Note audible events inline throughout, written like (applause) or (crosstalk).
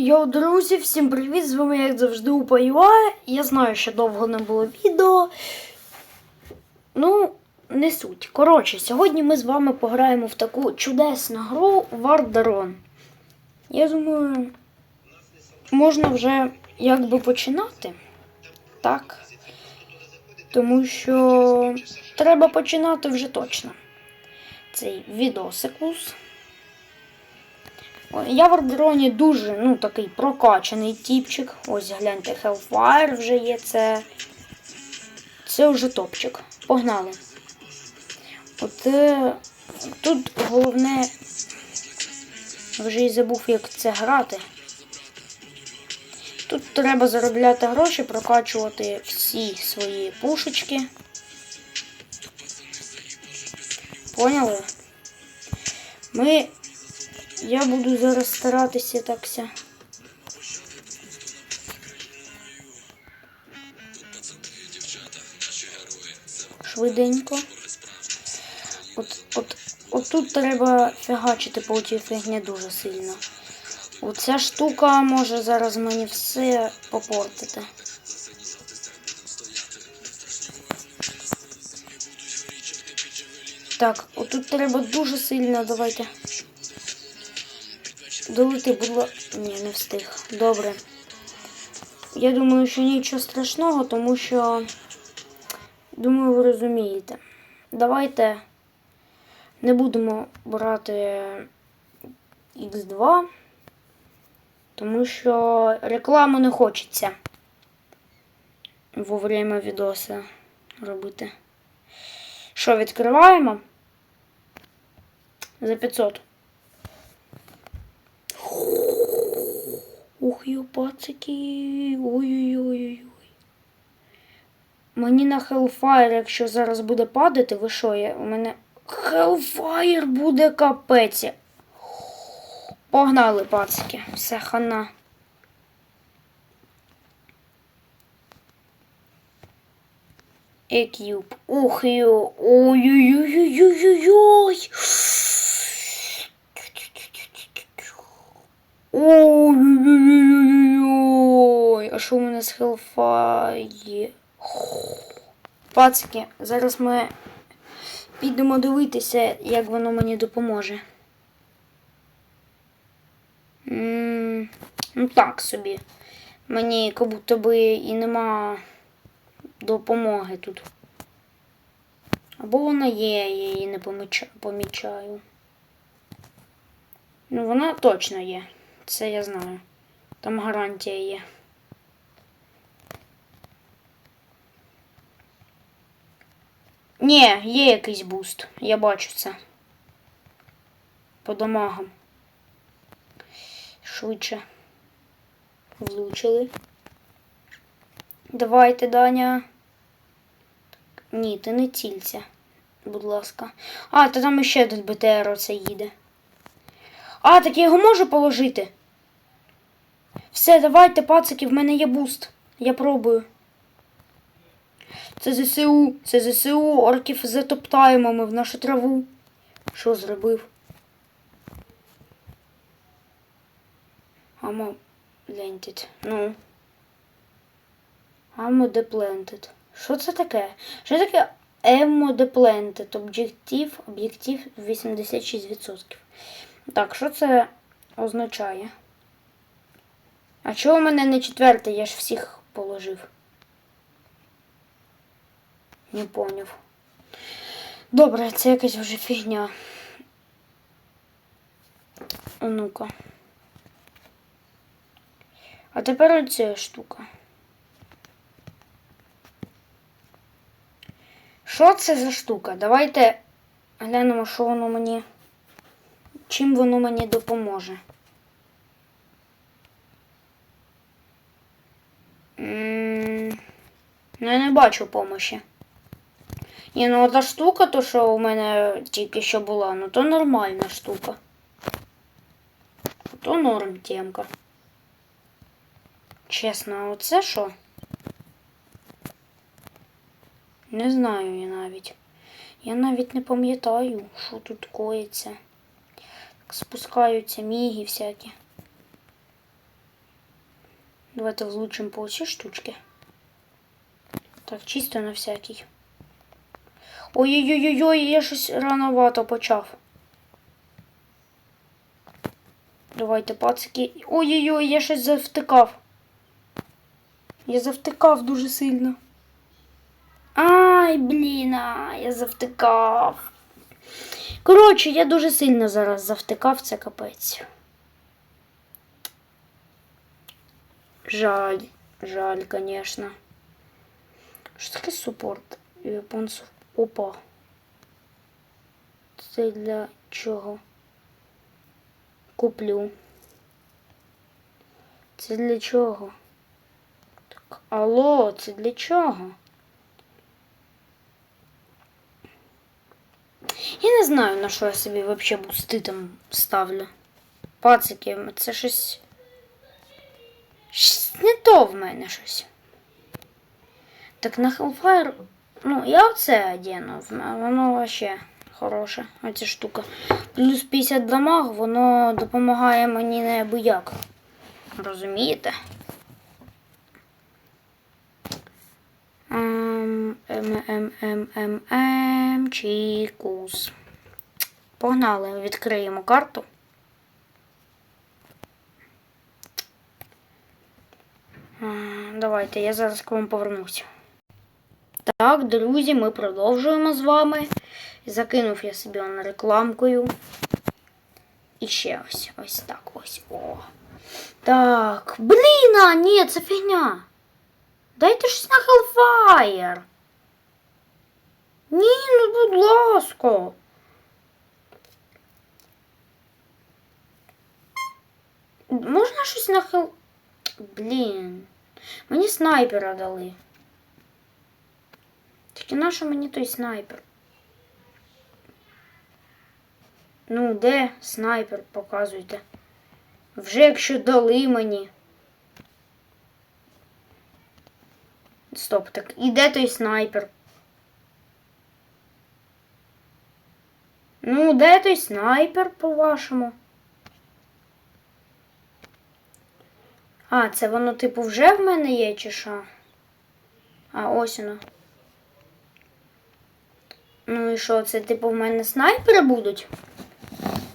Йоу, друзі, всім привіт! З вами як завжди УПАЮА. Я знаю, що довго не було відео. Ну, не суть. Коротше, сьогодні ми з вами пограємо в таку чудесну гру Вардарон. Я думаю, можна вже якби починати. Так. Тому що треба починати вже точно. Цей відосикус. Я в Ордероні дуже ну, такий прокачаний тіпчик. Ось гляньте, Hellfire вже є. Це це вже топчик. Погнали. От тут головне. Вже і забув, як це грати. Тут треба заробляти гроші, прокачувати всі свої пушечки. Поняли? Ми я буду зараз старатися такся. Швиденько. От, от, от тут треба фігачити по цій фігні дуже сильно. Оця штука може зараз мені все попортити. Так, отут треба дуже сильно, давайте. Долити було. Ні, не встиг. Добре. Я думаю, що нічого страшного, тому що. Думаю, ви розумієте. Давайте не будемо брати X2, тому що рекламу не хочеться во время відоса робити. Що, відкриваємо? За 500. Ух, йо, пацики. Ой-ой-ой. Мені на Hellfire, якщо зараз буде падати, ви що, я, у мене Hellfire буде капець. Погнали, пацики. Все хана. Екюб. Ух, йо. Ой-ой-ой-ой-ой-ой. А що у мене з Хелфає? Пацики, зараз ми підемо дивитися, як воно мені допоможе. Ну так собі. Мені як будто би і нема допомоги тут. Або вона є, я її не помічаю. Ну, вона точно є. Це я знаю. Там гарантія є. Ні, є якийсь буст. Я бачу це. По дамагам. Швидше. Влучили. Давайте, Даня. Ні, ти не цільця. Будь ласка. А, та там ще тут БТР оце їде. А, так я його можу положити? Все, давайте, пацики, в мене є буст. Я пробую. Це ЗСУ, це ЗСУ, орків затоптаємо ми в нашу траву. Що зробив? Амо planted. Ну. Амо депленted. Що це таке? Що таке Емо депленted? Об'єктив, об'єктив 86%. Так, що це означає? А чого у мене не четверте? Я ж всіх положив. Не поняв. Добре, це якась вже фігня. Ну-ка. А тепер оця штука. Що це за штука? Давайте глянемо, що воно мені. Чим воно мені допоможе. М, Ну, я не бачу помощі. Ні, ну та штука, то що у мене тільки що була, ну то нормальна штука. То норм темка. Чесно, а оце що? Не знаю я навіть. Я навіть не пам'ятаю, що тут коїться. Так спускаються міги всякі. Давайте влучимо по цій штучки. Так, чисто на всякий. Ой-ой-ой-ой, я щось рановато почав. Давайте, пацики. Ой-ой-ой, я щось завтикав. Я завтикав дуже сильно. Ай, блін, а, я завтикав. Коротше, я дуже сильно зараз завтикав, це капець. Жаль, жаль, конечно. Що таке супорт японців? Опа. Це для чого? Куплю. Це для чого? Так, алло, це для чого? Я не знаю, на що я собі взагалі бусти там ставлю. Пацики, це щось. Щось не то в мене щось. Так на Hellfire. Ну, я оце мене воно вообще хороше, оця штука. Плюс 50 дамаг, воно допомагає мені неабияк. Розумієте? Ем, ем, ем, ем, ем, ем, чікус. Погнали, відкриємо карту. Ем, Давайте, я зараз к вам повернуся. Так, друзі, ми продовжуємо з вами. Закинув я собі он рекламкою. І ще ось, ось так ось. О. Так. Блін, а, ні, це фігня. Дайте щось на Hellfire. Ні, ну будь ласка. Можна щось на Hell... Блін. Мені снайпера дали. Тільки нащо мені той снайпер? Ну, де снайпер? Показуйте. Вже якщо дали мені. Стоп, так і де той снайпер? Ну, де той снайпер, по-вашому? А, це воно, типу, вже в мене є, чи що? А, ось воно. Ну і що, це, типу, в мене снайпери будуть?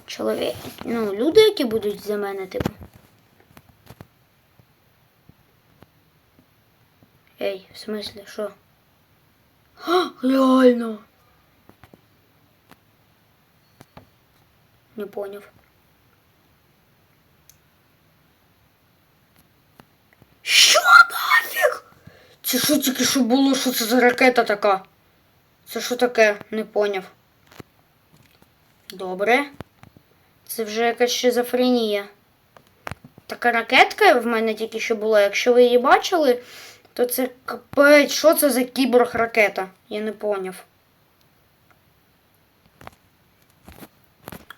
Чоловік. Ну, люди, які будуть за мене, типу. Ей, в смислі, що? А, реально. Не поняв. Що нафіг? Це що тільки що було? Що це за ракета така? Це що таке? Не поняв. Добре. Це вже якась шизофренія. Така ракетка в мене тільки що була. Якщо ви її бачили, то це капець. Що це за кіборг-ракета? Я не поняв.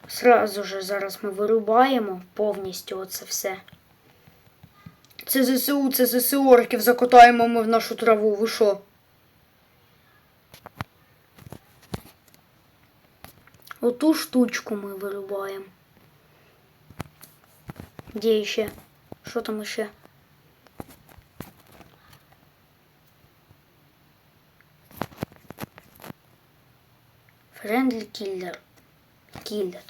Сразу же зараз ми вирубаємо повністю оце все. Це ЗСУ, це ЗСУ орків закотаємо ми в нашу траву. Ви що? Оту штучку ми вирубаємо. Де ще? Що там ще? Френдлі кіллер. Кіллер.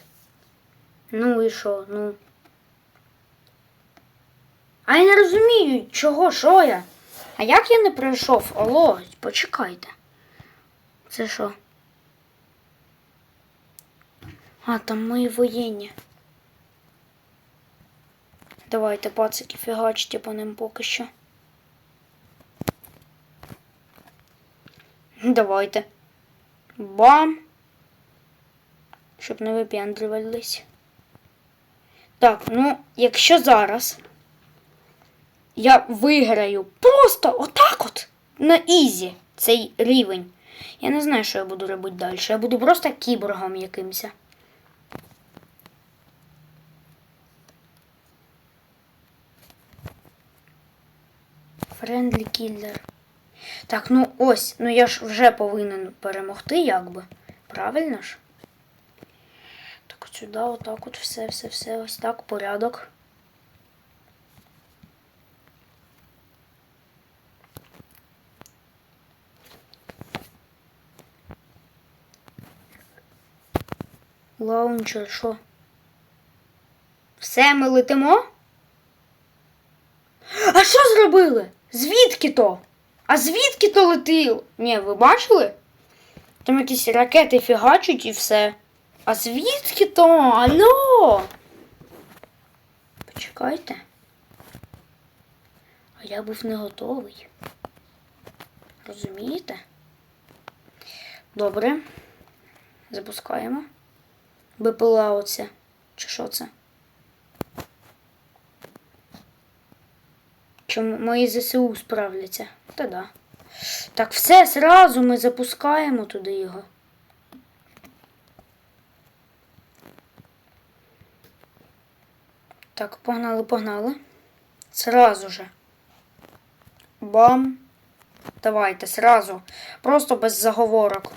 Ну і що? Ну. А я не розумію, чого, що я? А як я не пройшов? Алло, почекайте. Це що? А, там мої воєнні. Давайте, пацики, фігачте по ним поки що. Давайте. Бам! Щоб не вип'яндрювались. Так, ну, якщо зараз я виграю просто отак от на ізі цей рівень. Я не знаю, що я буду робити далі. Я буду просто кіборгом якимось. Френдлі кіллер. Так, ну ось, ну я ж вже повинен перемогти, якби. Правильно ж? Так сюди, отак от все, все, все, ось так, порядок. Лаунчер, що? Все ми летимо? А що зробили? Звідки то? А звідки то летів? Ні, ви бачили? Там якісь ракети фігачуть і все. А звідки то? Алло? Почекайте. А я був не готовий. Розумієте? Добре. Запускаємо. БПЛА оце. Чи що це? М- мої ЗСУ справляться? Та да. Так, все, зразу ми запускаємо туди його. Так, погнали, погнали. Сразу же. Бам. Давайте, сразу. Просто без заговорок.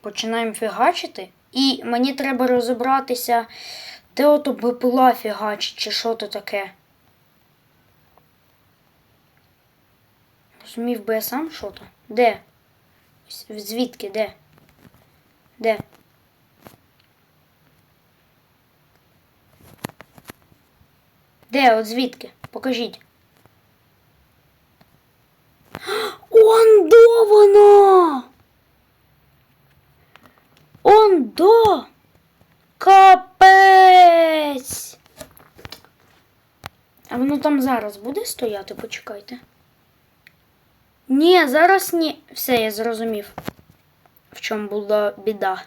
Починаємо фігачити. І мені треба розібратися, де ото БПЛА фігачить, чи що то таке. Розумів би я сам що то? Де? Звідки? Де? Де? Де? От звідки? Покажіть. (gasps) Ондо воно! Ондо! Капець! А воно там зараз буде стояти, почекайте. Ні, зараз ні. Все, я зрозумів, в чому була біда.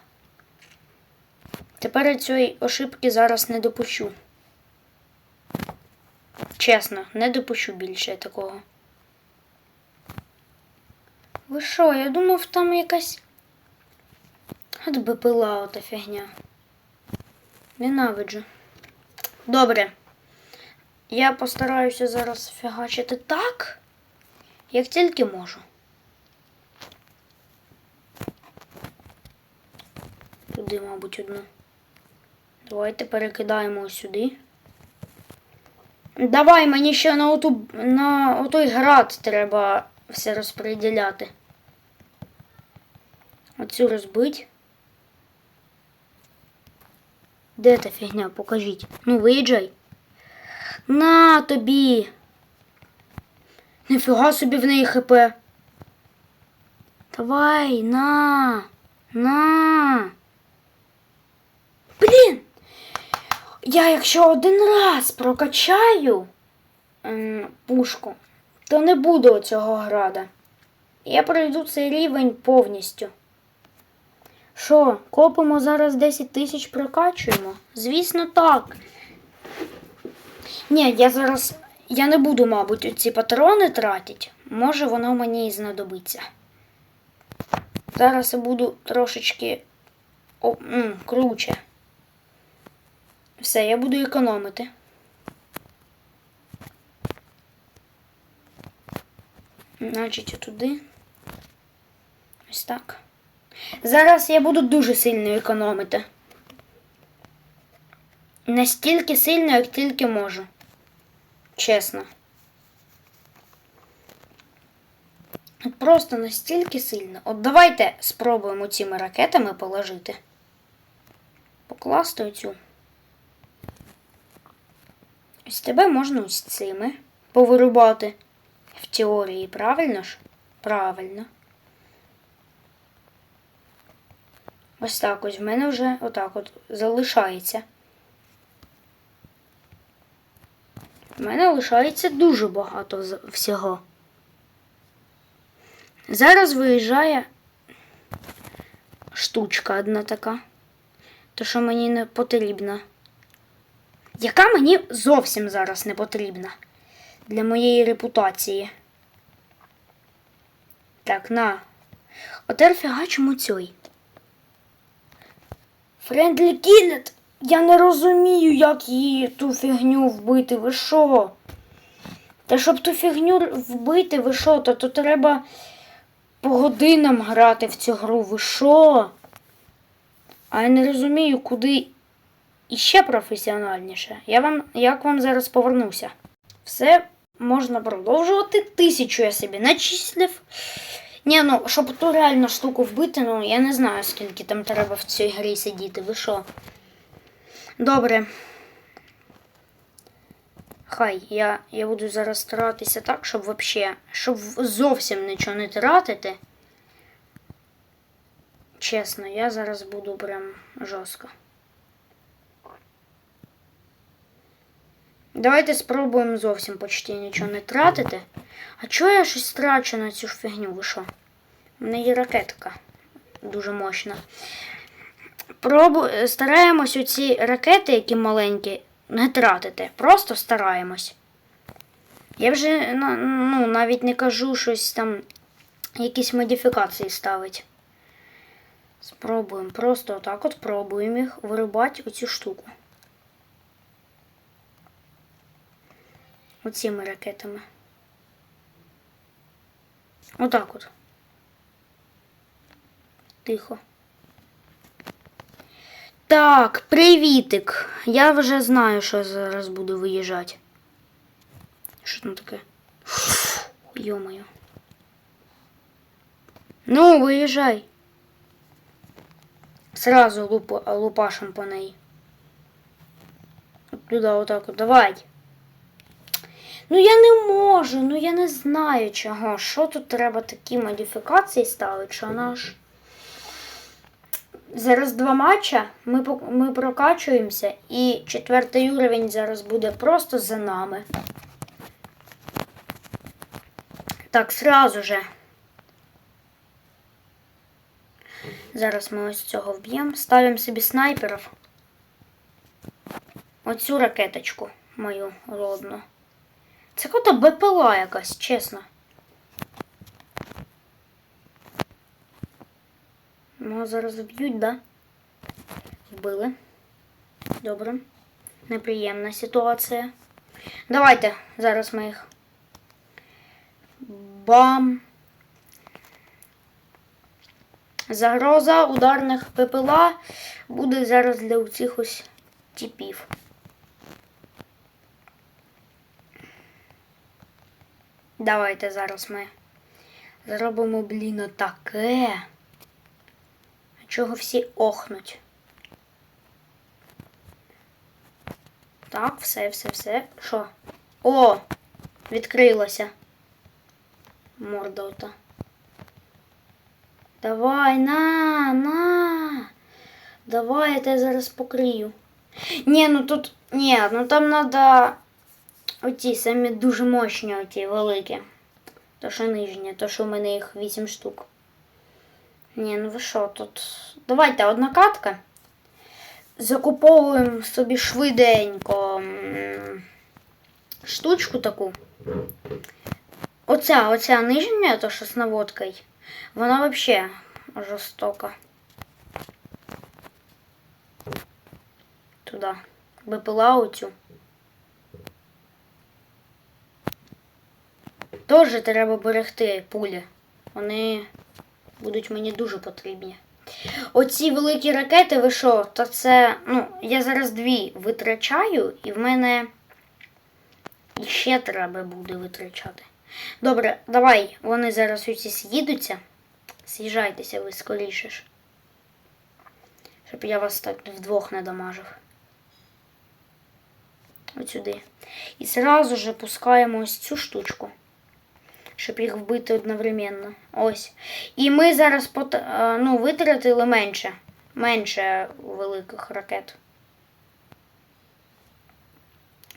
Тепер я цієї ошибки зараз не допущу. Чесно, не допущу більше такого. Ви що, я думав, там якась. От би пила ота фігня. Ненавиджу. Добре. Я постараюся зараз фігачити так, як тільки можу. Туди, мабуть, одну. Давайте перекидаємо сюди. Давай, мені ще на, оту, на отой град треба все розподіляти. Оцю розбить. Де та фігня? Покажіть. Ну, виїжджай. На тобі. Ніфіга собі в неї хп. Давай, на. На. Блін. Я якщо один раз прокачаю ем, пушку, то не буде цього града. Я пройду цей рівень повністю. Що, копимо зараз 10 тисяч прокачуємо? Звісно, так. Ні, я зараз. Я не буду, мабуть, ці патрони тратити. Може, воно мені і знадобиться. Зараз я буду трошечки о, м, круче. Все, я буду економити. Значить, туди. Ось так. Зараз я буду дуже сильно економити. Настільки сильно, як тільки можу. Чесно. Просто настільки сильно. От давайте спробуємо цими ракетами положити. Покласти оцю. Ось тебе можна ось цими повирубати. В теорії, правильно ж? Правильно. Ось так ось в мене вже отак от залишається. Мене лишається дуже багато всього. Зараз виїжджає штучка одна така. То, що мені не потрібна. Яка мені зовсім зараз не потрібна для моєї репутації. Так, на. Отер фігачимо цей. Френдлі Кілет! Я не розумію, як її ту фігню вбити. Ви що? Та щоб ту фігню вбити, ви що? То, то треба по годинам грати в цю гру. Ви що? А я не розумію, куди іще професіональніше. Я вам, як вам зараз повернуся. Все можна продовжувати. Тисячу я собі начислив. Ні, ну, щоб ту реально штуку вбити, ну я не знаю, скільки там треба в цій грі сидіти. Ви що? Добре. Хай, я, я буду зараз старатися так, щоб вообще, щоб зовсім нічого не тратити. Чесно, я зараз буду прям жорстко. Давайте спробуємо зовсім почти нічого не тратити. А чого я щось трачу на цю ж фігню? Ви що? У мене є ракетка. Дуже мощна. Пробу... Стараємось оці ракети, які маленькі, не тратити. Просто стараємось. Я вже ну, навіть не кажу щось там, якісь модифікації ставить. Спробуємо. Просто отак от пробуємо їх вирубати оцю штуку. Оціми ракетами. Отак от. Тихо. Так, привітик. Я вже знаю, що зараз буду виїжджати. Що там таке? Йомаю. Ну, виїжджай. Сразу луп, лупашем по неї. От туди, отак от. Давай. Ну я не можу, ну я не знаю чого. Що тут треба такі модифікації ставити, що вона ж. Зараз два матча, ми, ми прокачуємося, і четвертий уровень зараз буде просто за нами. Так, сразу же. Зараз ми ось цього вб'ємо. Ставимо собі снайперів. Оцю ракеточку мою родну. Це кота БПЛА якась, чесно. Ну, зараз вб'ють, да? Вбили. Добре. Неприємна ситуація. Давайте зараз ми їх. Бам. Загроза ударних ППЛА буде зараз для цих ось типів. Давайте зараз ми зробимо, блін, таке. Чого всі охнуть? Так, все, все, все. Що? О! Відкрилося. Морда. Давай, на, на. Давай, я тебе зараз покрию. Ні, ну тут. Ні, ну там треба оті самі дуже мощні, оті великі. То що нижні, то що в мене їх 8 штук. Ні, ну ви що тут? Давайте одна катка. Закуповуємо собі швиденько штучку таку. Оця, оця нижня, то що з наводкою, вона взагалі жорстока. Туди. Випила оцю. Теж треба берегти пулі. Вони будуть мені дуже потрібні. Оці великі ракети, ви що? То це, ну, я зараз дві витрачаю, і в мене ще треба буде витрачати. Добре, давай, вони зараз усі з'їдуться. З'їжджайтеся ви скоріше ж. Щоб я вас так вдвох не дамажив. От сюди. І зразу же пускаємо ось цю штучку. Щоб їх вбити одновременно. Ось. І ми зараз пот... е, ну, витратили менше. Менше великих ракет.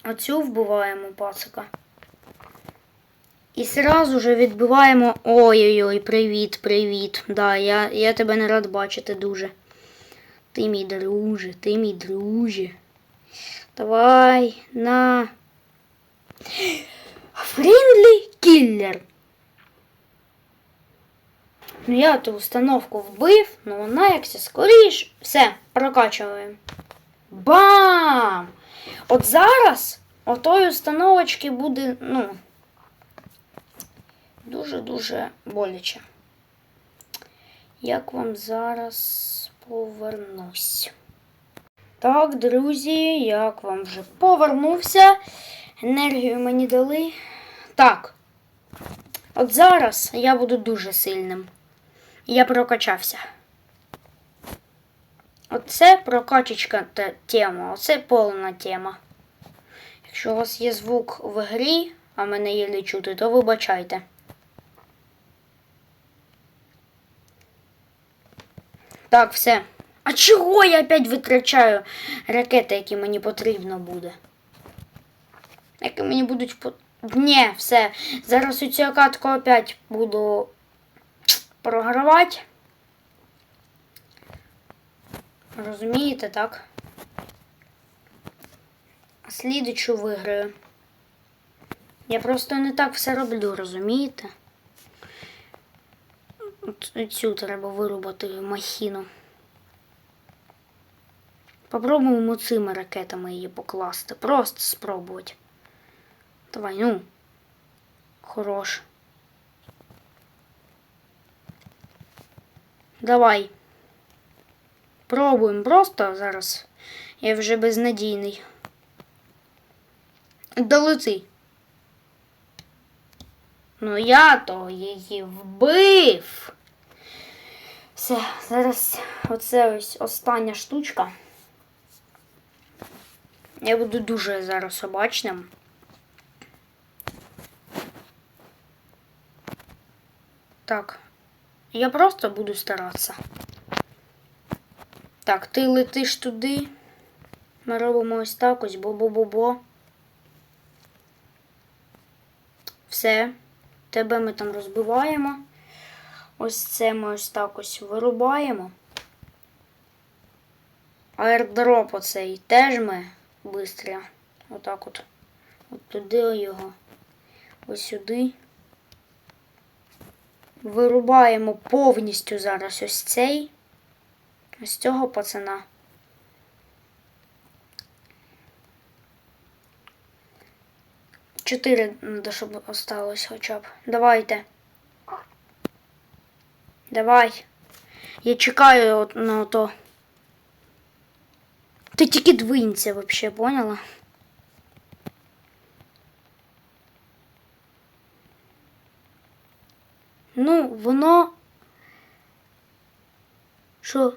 Оцю вбиваємо пацика. І сразу же відбиваємо. Ой-ой-ой, привіт, привіт. Да, я, я тебе не рад бачити дуже. Ти мій друже, ти мій друже. Давай, на. (gasps) Фрінлі кіллер. Ну я ту установку вбив, ну вона якся скоріш. Все, прокачуємо. Бам! От зараз отої установочки буде, ну, дуже-дуже боляче. Як вам зараз повернусь? Так, друзі, як вам вже повернувся. Енергію мені дали. Так. От зараз я буду дуже сильним. Я прокачався. Оце прокачечка та тема, оце повна тема. Якщо у вас є звук в грі, а мене є не чути, то вибачайте. Так, все. А чого я опять витрачаю ракети, які мені потрібно буде? Які мені будуть по. Ні, все. Зараз у цю катку опять буду програвати. Розумієте, так? А слідучу виграю. Я просто не так все роблю, розумієте? Цю треба вирубати махіну. Попробуємо цими ракетами її покласти. Просто спробувати. Давай, ну. Хорош. Давай. Пробуємо просто зараз. Я вже безнадійний. Долети. Ну я то її вбив. Все, зараз оце ось остання штучка. Я буду дуже зараз обачним. Так. Я просто буду старатися. Так, ти летиш туди. Ми робимо ось так ось бо-бо-бо-бо. Все. Тебе ми там розбиваємо. Ось це ми ось так ось вирубаємо. Аердроп оцей теж ми швидко. Отак от. От туди його. Ось сюди. Вирубаємо повністю зараз ось цей. Ось цього пацана. Чотири треба, щоб осталось хоча б. Давайте. Давай. Я чекаю на то. Ти тільки двинься вообще, поняла? Ну, воно. Що?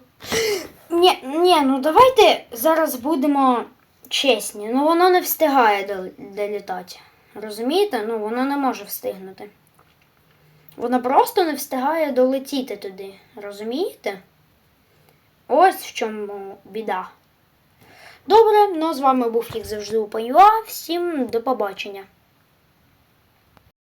Ні, ні, ну давайте зараз будемо чесні. Ну воно не встигає долітати. Розумієте? Ну, воно не може встигнути. Воно просто не встигає долетіти туди. Розумієте? Ось в чому біда. Добре, ну з вами був як завжди Упаюа. Всім до побачення.